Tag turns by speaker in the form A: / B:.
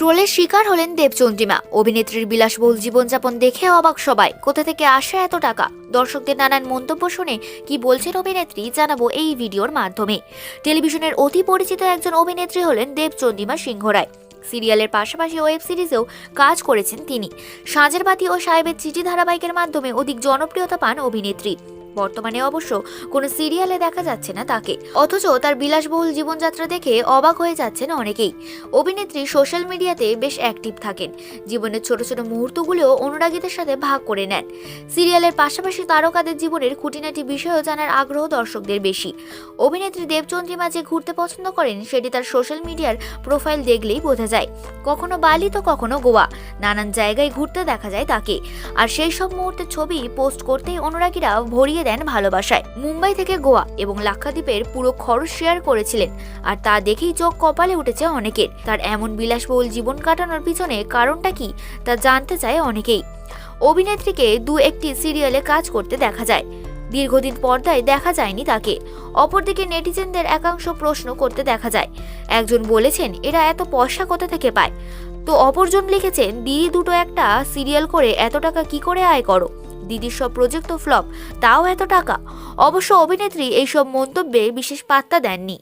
A: ট্রোলের শিকার হলেন দেবচন্দ্রিমা। অভিনেত্রীর বিলাসবহুল জীবনযাপন দেখে অবাক সবাই। কোথা থেকে আসে এত টাকা? দর্শকদের নানান মন্তব্য শুনে কি বলছেন অভিনেত্রী, জানাব এই ভিডিওর মাধ্যমে। টেলিভিশনের অতি পরিচিত একজন অভিনেত্রী হলেন দেবচন্দ্রিমা সিংহ রায় সিরিয়ালের পাশাপাশি ওয়েব সিরিজেও কাজ করেছেন তিনি। সাঁঝের বাতি ও সাহেবের চিঠি ধারাবাহিকের মাধ্যমে অধিক জনপ্রিয়তা পান অভিনেত্রী। বর্তমানে অবশ্য কোনো সিরিয়ালে দেখা যাচ্ছে না তাকে। অথচ তার বিলাসবহুল জীবনযাত্রা দেখে অবাক হয়ে যাচ্ছেন অনেকেই। অভিনেত্রী সোশ্যাল মিডিয়াতে বেশ অ্যাক্টিভ থাকেন। জীবনের ছোট ছোট মুহূর্তগুলোও অনুরাগীদের সাথে ভাগ করে নেন। সিরিয়ালের পাশাপাশি তারকাদের জীবনের খুঁটিনাটি বিষয়েও জানার আগ্রহ দর্শকদের বেশি। অভিনেত্রী দেবচন্দ্রিমা যে ঘুরতে পছন্দ করেন, সেটি তার সোশ্যাল মিডিয়ার প্রোফাইল দেখলেই বোঝা যায়। কখনো বালি, তো কখনো গোয়া। নানান জায়গায় ঘুরতে দেখা যায় তাকে। আর সেই সব মুহূর্তের ছবি পোস্ট করতেই অনুরাগীরা ভরিয়ে দেন ভালোবাসায়। মুম্বাই থেকে গোয়া এবং লাক্ষাদ্বীপের পুরো খরচ শেয়ার করেছিলেন। আর তা দেখেই চোখ কপালে উঠেছে অনেকের। তার এমন বিলাসবহুল জীবন কাটানোর পিছনে কারণটা কি তা জানতে চায় অনেকেই। অভিনেত্রীকে দু একটি সিরিয়ালে কাজ করতে দেখা যায়। দীর্ঘদিন পর্দায় দেখা যায়নি তাকে। অপরদিকে নেটিজেনদের একাংশ প্রশ্ন করতে দেখা যায়। একজন বলেছেন, এরা এত পয়সা কোথা থেকে পায়? তো অপরজন লিখেছেন দিদি দুটো একটা সিরিয়াল করে এত টাকা কি করে আয় করো? দিদির সব প্রজেক্ট তো ফ্লপ তাও এত টাকা? অবশ্য অভিনেত্রী এইসব মন্তব্যে বিশেষ পাত্তা দেননি।